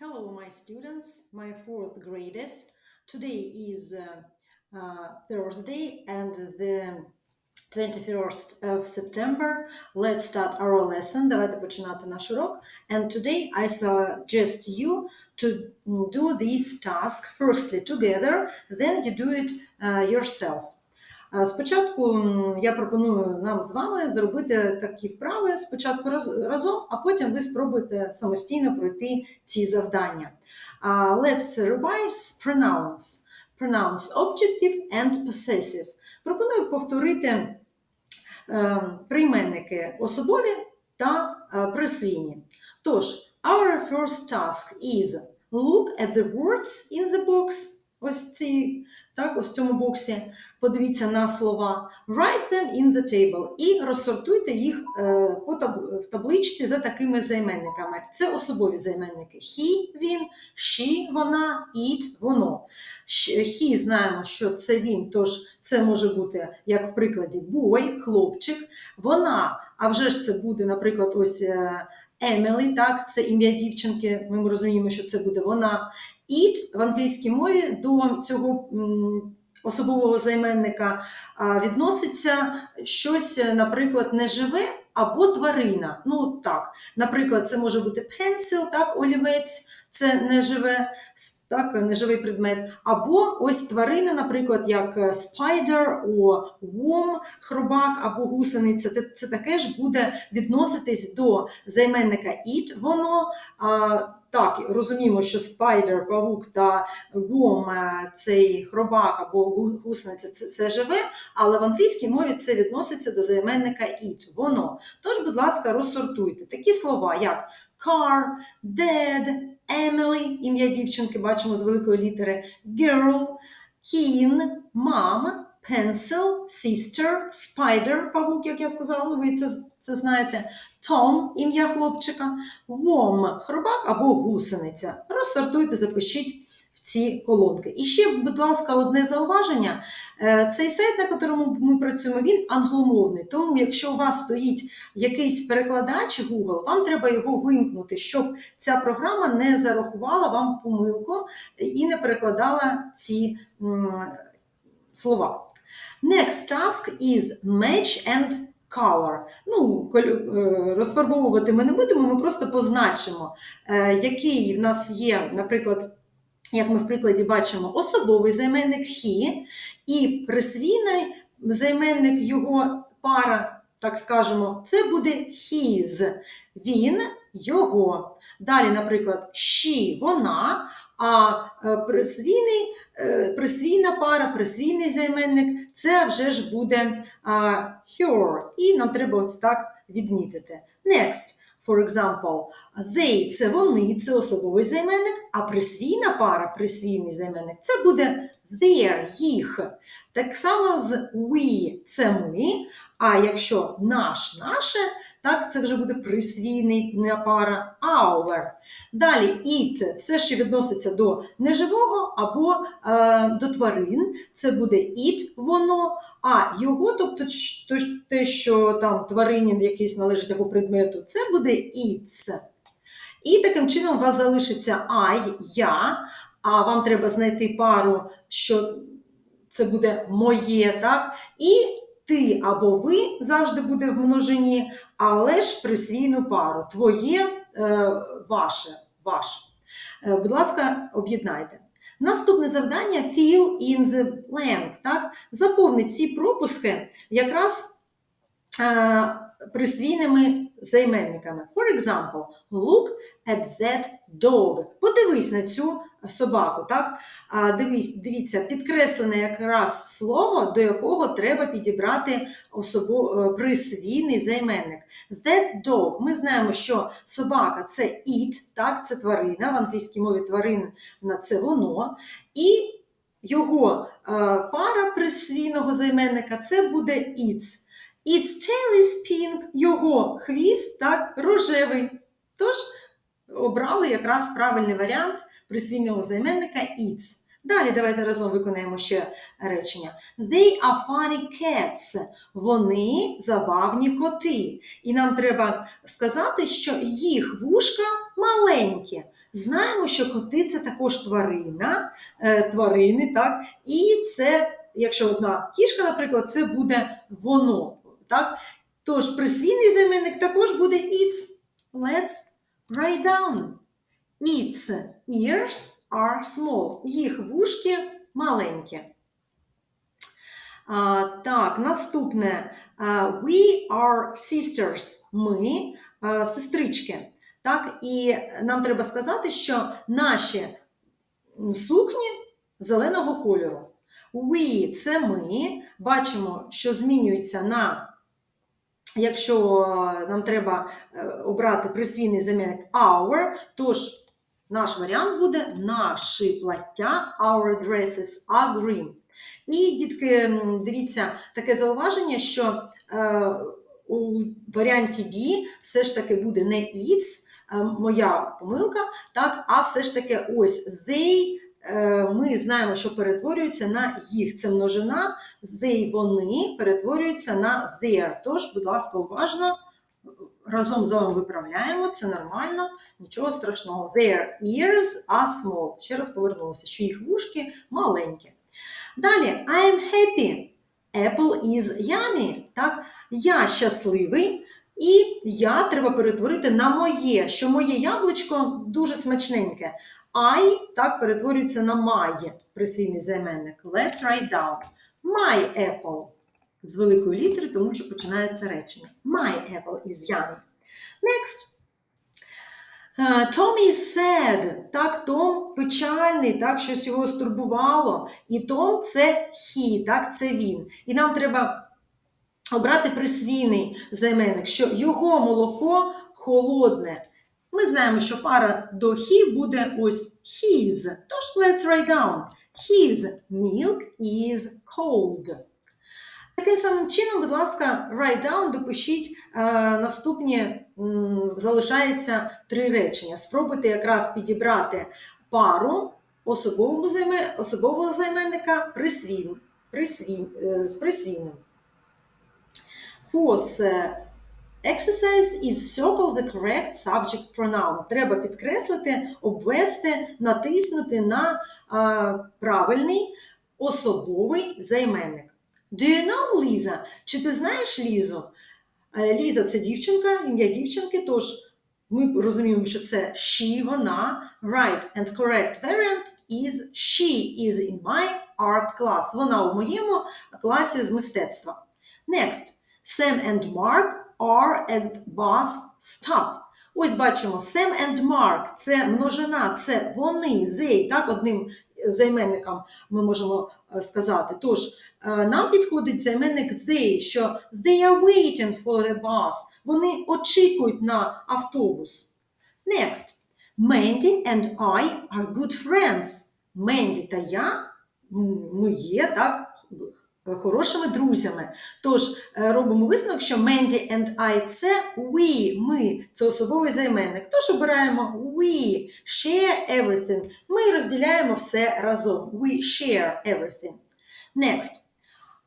Hello, my students, my fourth graders. Today is uh, uh, Thursday and the 21st of September. Let's start our lesson. Давайте починати наш урок. And today I suggest you to do this task firstly together, then you do it uh, yourself. Спочатку я пропоную нам з вами зробити такі вправи спочатку раз- разом, а потім ви спробуєте самостійно пройти ці завдання. Let's revise pronouns. Pronouns objective and possessive. Пропоную повторити е, прийменники особові та е, присвійні. Тож, our first task is look at the words in the box. Ось ці, так, ось в цьому боксі. Подивіться на слова. Write them in the table і розсортуйте їх е, по таб- в табличці за такими займенниками. Це особові займенники. He, він, she, вона, it, воно. He знаємо, що це він, тож це може бути, як в прикладі, boy, хлопчик. Вона, а вже ж це буде, наприклад, ось е, Emily, так, це ім'я дівчинки, ми розуміємо, що це буде вона. It в англійській мові до цього особового займенника відноситься щось, наприклад, неживе або тварина. Ну так, наприклад, це може бути pencil, так, олівець, це неживе, так, неживий предмет. Або ось тварина, наприклад, як е, spider, worm, хробак або гусениця. Це, це таке ж буде відноситись до займенника it, воно. Так, розуміємо, що спайдер, павук та worm, е, цей хробак або гу- гусениця це, це живе, але в англійській мові це відноситься до займенника it, воно. Тож, будь ласка, розсортуйте такі слова, як car, dead, Emily, ім'я дівчинки бачимо з великої літери, girl, keen, mom, pencil, sister, spider, павук, як я сказала, ви це, це знаєте, Tom, ім'я хлопчика, worm, хробак або гусениця. Розсортуйте, запишіть в ці колонки. І ще, будь ласка, одне зауваження. Е, Цей сайт, на якому ми працюємо, він англомовний. Тому, якщо у вас стоїть якийсь перекладач Google, вам треба його вимкнути, щоб ця програма не зарахувала вам помилку і не перекладала ці слова. Next task is match and color. Ну, е, розфарбовувати ми не будемо, ми просто позначимо, е, який в нас є, наприклад, як ми в прикладі бачимо, особовий займенник he і присвійний займенник його пара, так скажемо, це буде his. Він, його. Далі, наприклад, she, вона, а е, присвійний, е, присвійна пара, присвійний займенник це вже ж буде her. І нам треба ось так відмітити. Next. For example, they – це вони, це особовий займенник, а присвійна пара, присвійний займенник це буде their, їх. Так само з we – це ми, а якщо наш, наше, так, це вже буде присвійна пара our. Далі it – все, що відноситься до неживого або е, до тварин, це буде it, воно, а його, тобто те, що там тварині якийсь належить або предмету, це буде its. І таким чином у вас залишиться I, я, а вам треба знайти пару, що це буде моє, так? І або ви завжди буде в множині, але ж присвійну пару. Твоє, е, ваше, ваше. Е, Будь ласка, об'єднайте. Наступне завдання fill in the blank. Так? Заповнить ці пропуски якраз е, присвійними займенниками. For example, look at that dog. Подивись на цю собаку. Так? Дивись, дивіться, підкреслене якраз слово, до якого треба підібрати особо, е, присвійний займенник. That dog. Ми знаємо, що собака це it, так, це тварина, в англійській мові тварина це воно. І його е, пара присвійного займенника це буде its. Its tail is його хвіст так, рожевий. Тож обрали якраз правильний варіант присвійного займенника its. Далі давайте разом виконаємо ще речення. They are funny cats. Вони забавні коти. І нам треба сказати, що їх вушка маленькі. Знаємо, що коти це також тварина, е, тварини, так? І це, якщо одна кішка, наприклад, це буде воно. Так? Тож присвійний займенник також буде its. Let's write down. Its ears are small. Їх вушки маленькі. А, так, наступне. We are sisters. Ми а, сестрички. Так, і нам треба сказати, що наші сукні зеленого кольору. We – це ми. Бачимо, що змінюється на, якщо нам треба е, обрати присвійний замінник our, тож наш варіант буде наші плаття, our dresses are green. І, дітки, дивіться, таке зауваження, що е, у варіанті B все ж таки буде не it's, е, моя помилка, так, а все ж таки ось they, е, ми знаємо, що перетворюється на їх. Це множина, they, вони перетворюються на their. Тож, будь ласка, уважно, разом з вами виправляємо, це нормально, нічого страшного. Their ears are small. Ще раз повернулося, що їх вушки маленькі. Далі, I am happy. Apple is yummy. Так? Я щасливий, і я треба перетворити на моє, що моє яблучко дуже смачненьке. I так перетворюється на my присвійний займенник. Let's write down. My apple. З великої літери, тому що починається речення. My apple is yummy. Next. Is sad. Так, Том печальний, так, щось його стурбувало. І Том це he, так, це він. І нам треба обрати присвійний займенник, що його молоко холодне. Ми знаємо, що пара до he буде ось his. Тож let's write down. His milk is cold. Таким самим чином, будь ласка, write down, допишіть е, наступні, м, залишається три речення. Спробуйте якраз підібрати пару особового, займе, особового займенника присвій, присвій, е, з присвійним. Fourth е, exercise is circle the correct subject pronoun. Треба підкреслити, обвести, натиснути на е, правильний особовий займенник. Do you know, Ліза? Чи ти знаєш Лізу? Ліза це дівчинка, ім'я дівчинки, тож ми розуміємо, що це she, вона. Right and correct variant is she is in my art class. Вона у моєму класі з мистецтва. Next. Sam and Mark are at bus stop. Ось бачимо, Sam and Mark – це множина, це вони, they, так, одним займенником ми можемо е, сказати. Тож, е, нам підходить займенник they, що they are waiting for the bus. Вони очікують на автобус. Next. Mandy and I are good friends. Менді та я, ми є, так, хорошими друзями. Тож е, робимо висновок, що Mandy and I – це we, ми, це особовий займенник. Тож обираємо we, share everything. Ми розділяємо все разом. We share everything. Next.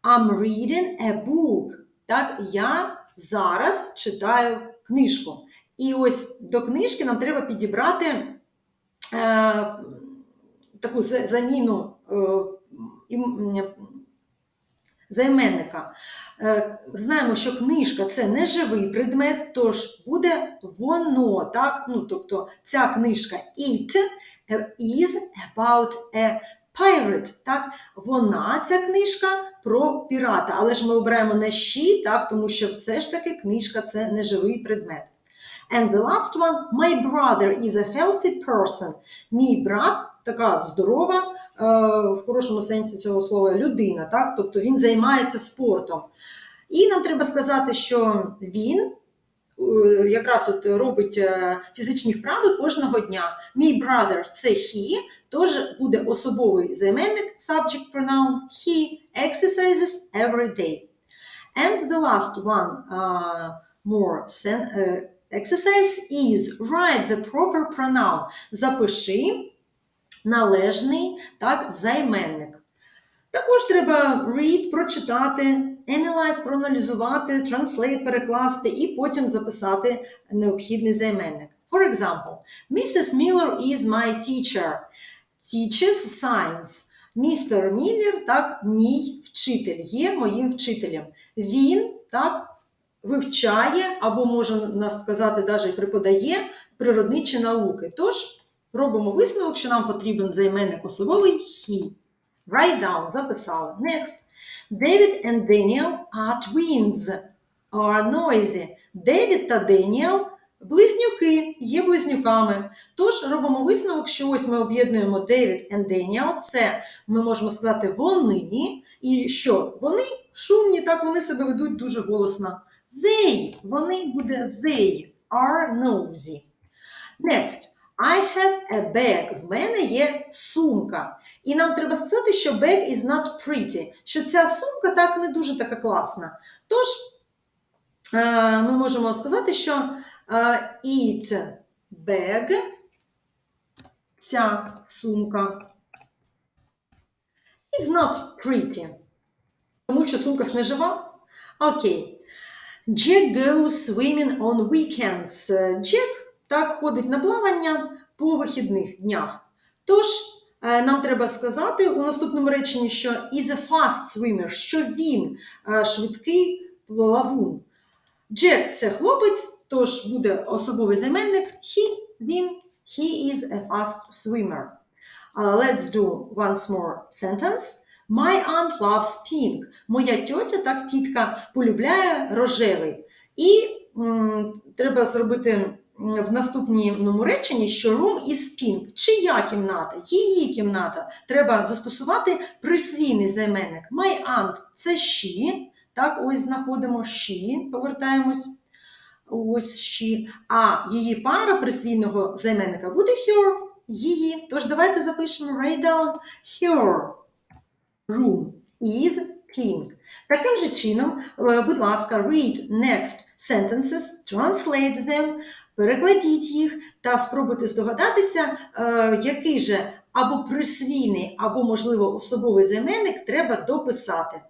I'm reading a book. Так, я зараз читаю книжку. І ось до книжки нам треба підібрати е, таку заміну е, займенника. Е, Знаємо, що книжка це не живий предмет, тож буде воно. Так? Ну, тобто ця книжка it is about a pirate. Так? Вона, ця книжка про пірата. Але ж ми обираємо не she, так? тому що все ж таки книжка це не живий предмет. And the last one, my brother is a healthy person. Мій брат така здорова, е, в хорошому сенсі цього слова, людина, так? тобто він займається спортом. І нам треба сказати, що він е, якраз от робить е, фізичні вправи кожного дня. Мій brother – це he, тож буде особовий займенник, subject pronoun, he exercises every day. And the last one uh, more sen- uh, exercise is write the proper pronoun. Запиши належний так, займенник. Також треба read, прочитати, analyze, проаналізувати, translate, перекласти і потім записати необхідний займенник. For example, Mrs. Miller is my teacher. Teaches science. Містер Міллер, так, мій вчитель, є моїм вчителем. Він, так, вивчає, або можна сказати, навіть преподає природничі науки. Тож робимо висновок, що нам потрібен займенник особовий he. Write down, записали. Next. David and Daniel are twins. Are noisy. Девід та Деніел близнюки, є близнюками. Тож робимо висновок, що ось ми об'єднуємо Девід and Daniel. Це ми можемо сказати вони, і що вони шумні, так вони себе ведуть дуже голосно. They, вони буде they, are nosy. Next. I have a bag. В мене є сумка. І нам треба сказати, що bag is not pretty, що ця сумка так не дуже така класна. Тож е, ми можемо сказати, що е, it bag, ця сумка, is not pretty. Тому що сумка ж не жива. Окей. Jack goes swimming on weekends. Е, Джек так ходить на плавання по вихідних днях. Тож е, нам треба сказати у наступному реченні, що is a fast swimmer, що він е, швидкий плавун. Джек це хлопець, тож буде особовий займенник he, він, he is a fast swimmer. Let's do once more sentence. My aunt loves pink. Моя тьотя, так тітка, полюбляє рожевий. І м, треба зробити в наступному реченні, що room is pink. Чия кімната? Її кімната. Треба застосувати присвійний займенник. My aunt – це she. Так, ось знаходимо she, повертаємось. Ось she. А її пара присвійного займенника буде her. Її. Тож давайте запишемо write down her room is pink. Таким же чином, е, будь ласка, read next sentences, translate them, перекладіть їх та спробуйте здогадатися, е, який же або присвійний, або, можливо, особовий займенник треба дописати.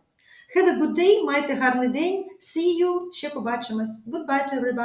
Have a good day, майте гарний день. See you, ще побачимось. Goodbye to everybody.